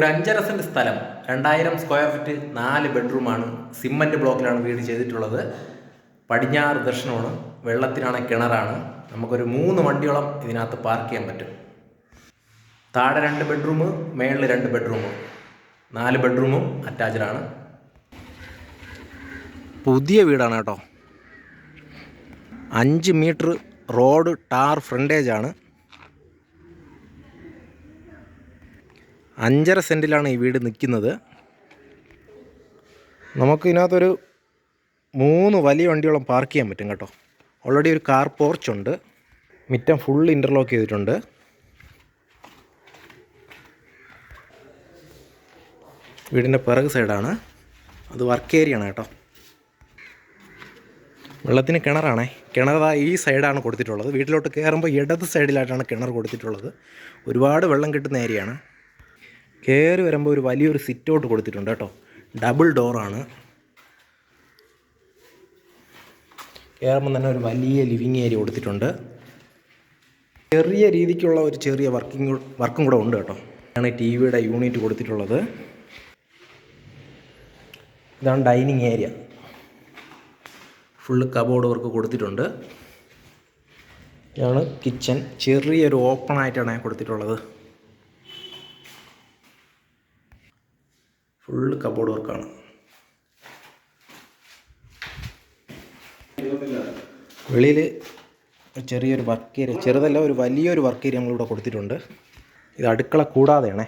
ഒരു അഞ്ചര സെന്റ് സ്ഥലം രണ്ടായിരം സ്ക്വയർ ഫീറ്റ് നാല് ബെഡ്റൂമാണ് സിമന്റ് ബ്ലോക്കിലാണ് വീട് ചെയ്തിട്ടുള്ളത്. പടിഞ്ഞാറ് ദർശനമാണ് വെള്ളത്തിനാണ് കിണറാണ്. നമുക്കൊരു മൂന്ന് വണ്ടിയോളം ഇതിനകത്ത് പാർക്ക് ചെയ്യാൻ പറ്റും. താഴെ രണ്ട് ബെഡ്റൂം മേളിൽ രണ്ട് ബെഡ്റൂം നാല് ബെഡ്റൂമും അറ്റാച്ച്ഡ് ആണ്. പുതിയ വീടാണ് കേട്ടോ. അഞ്ച് മീറ്റർ റോഡ് ടാർ ഫ്രണ്ടേജ് അഞ്ചര സെന്റിലാണ് ഈ വീട് നിൽക്കുന്നത്. നമുക്ക് ഇതിനകത്തൊരു മൂന്ന് വലിയ വണ്ടിയോളം പാർക്ക് ചെയ്യാൻ പറ്റും കേട്ടോ. ഓൾറെഡി ഒരു കാർ പോർച്ച് ഉണ്ട്. മിറ്റം ഫുൾ ഇന്റർലോക്ക് ചെയ്തിട്ടുണ്ട്. വീടിന്റെ പിറക് സൈഡാണ് അത് വർക്ക് ഏരിയ ആണ് കേട്ടോ. വെള്ളത്തിന് കിണറാണേ. കിണർ ആ ഈ സൈഡാണ് കൊടുത്തിട്ടുള്ളത്. വീട്ടിലോട്ട് കയറുമ്പോൾ ഇടത് സൈഡിലായിട്ടാണ് കിണർ കൊടുത്തിട്ടുള്ളത്. ഒരുപാട് വെള്ളം കിട്ടുന്ന ഏരിയയാണ് കയറി വരുമ്പോൾ ഒരു വലിയൊരു സിറ്റ് ഔട്ട് കൊടുത്തിട്ടുണ്ട് കേട്ടോ. ഡബിൾ ഡോറാണ് കയറുമ്പോൾ തന്നെ ഒരു വലിയ ലിവിങ് ഏരിയ കൊടുത്തിട്ടുണ്ട്. ചെറിയ രീതിക്കുള്ള ഒരു ചെറിയ വർക്കിംഗ് വർക്കും കൂടെ ഉണ്ട് കേട്ടോ. ആണ് ടി വിയുടെ യൂണിറ്റ് കൊടുത്തിട്ടുള്ളത്. ഇതാണ് dining area full cupboard work കൊടുത്തിട്ടുണ്ട്. ഇതാണ് കിച്ചൺ ചെറിയൊരു ഓപ്പൺ ആയിട്ടാണ് കൊടുത്തിട്ടുള്ളത്. ഫുള്ള് കബോർഡ് വർക്കാണ്. വെളിയിൽ ചെറിയൊരു വർക്ക് ഏരിയ ചെറുതല്ല ഒരു വലിയൊരു വർക്ക് ഏരിയ നമ്മളിവിടെ കൊടുത്തിട്ടുണ്ട്. ഇത് അടുക്കള കൂടാതെയാണേ.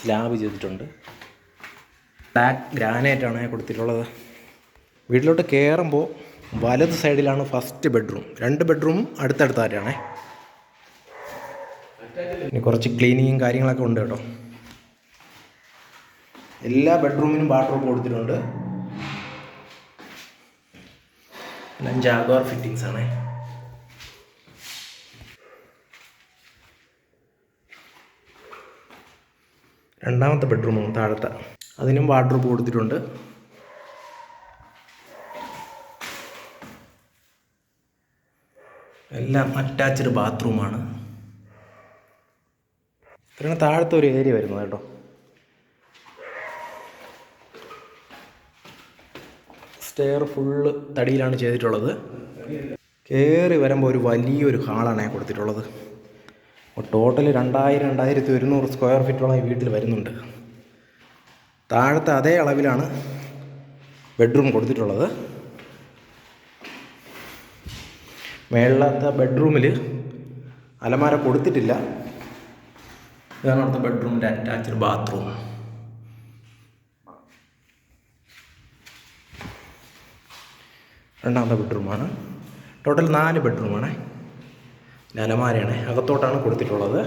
സ്ലാബ് ചെയ്തിട്ടുണ്ട്. ബ്ലാക്ക് ഗ്രാനൈറ്റാണ് കൊടുത്തിട്ടുള്ളത്. വീട്ടിലോട്ട് കയറുമ്പോൾ വലത് സൈഡിലാണ് ഫസ്റ്റ് ബെഡ്റൂം രണ്ട് ബെഡ്റൂമും അടുത്തടുത്തായിട്ടാണേ ഇനി കുറച്ച് ക്ലീനിങ്ങും കാര്യങ്ങളൊക്കെ ഉണ്ട് കേട്ടോ. എല്ലാ ബെഡ്റൂമിനും ബാത്റൂം കൊടുത്തിട്ടുണ്ട്. ജാഗ്വാർ ഫിറ്റിങ്സ് ആണേ. രണ്ടാമത്തെ ബെഡ്റൂമാണ് താഴത്തെ. അതിനും വാർഡ്രോബ് കൊടുത്തിട്ടുണ്ട്. എല്ലാം അറ്റാച്ച്ഡ് ബാത്റൂമാണ് ഇത്രയാണ് താഴത്തെ ഒരു ഏരിയ വരുന്നത് കേട്ടോ. സ്റ്റെയർ ഫുള്ള് തടിയിലാണ് ചെയ്തിട്ടുള്ളത്. കയറി വരുമ്പോൾ ഒരു വലിയൊരു ഹാളാണ് കൊടുത്തിട്ടുള്ളത്. ടോട്ടൽ രണ്ടായിരം രണ്ടായിരത്തി ഒരുന്നൂറ് സ്ക്വയർ ഫീറ്റോളം ഈ വീട്ടിൽ വരുന്നുണ്ട്. താഴത്തെ അതേ അളവിലാണ് ബെഡ്റൂം കൊടുത്തിട്ടുള്ളത്. മേളിലത്തെ ബെഡ്റൂമിൽ അലമാര കൊടുത്തിട്ടില്ല. ഇതാണ് അവിടുത്തെ ബെഡ്റൂമിന്റെ അറ്റാച്ച്ഡ് ബാത്റൂം രണ്ടാമത്തെ ബെഡ്റൂമാണ് ടോട്ടൽ നാല് ബെഡ്റൂമാണ് അലമാരയാണ് അകത്തോട്ടാണ് കൊടുത്തിട്ടുള്ളത്.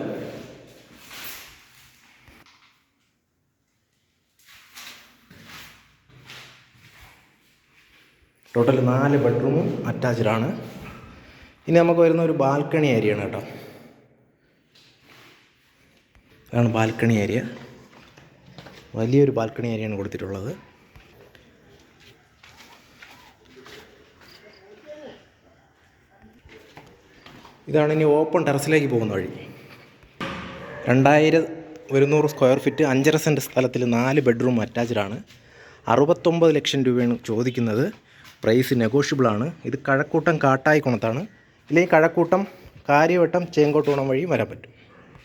ടോട്ടൽ നാല് ബെഡ്റൂമും അറ്റാച്ച്ഡ് ആണ്. ഇനി നമുക്ക് വരുന്ന ഒരു ബാൽക്കണി ഏരിയയാണ് കേട്ടോ. അതാണ് ബാൽക്കണി ഏരിയ. വലിയൊരു ബാൽക്കണി ഏരിയയാണ് കൊടുത്തിട്ടുള്ളത്. ഇതാണ് ഇനി ഓപ്പൺ ടെറസിലേക്ക് പോകുന്ന വഴി. രണ്ടായിരം ഒരുന്നൂറ് സ്ക്വയർ ഫീറ്റ് അഞ്ചര സെന്റ് സ്ഥലത്തിൽ നാല് ബെഡ്റൂം അറ്റാച്ച്ഡ് ആണ്. അറുപത്തൊമ്പത് ലക്ഷം രൂപയാണ് ചോദിക്കുന്നത്. പ്രൈസ് നെഗോഷ്യബിളാണ് ഇത് കഴക്കൂട്ടം കാട്ടായിക്കുണത്താണ് ഇല്ലെങ്കിൽ കഴക്കൂട്ടം കാര്യവട്ടം ചേങ്കോട്ടുകുണം വഴിയും വരാൻ പറ്റും.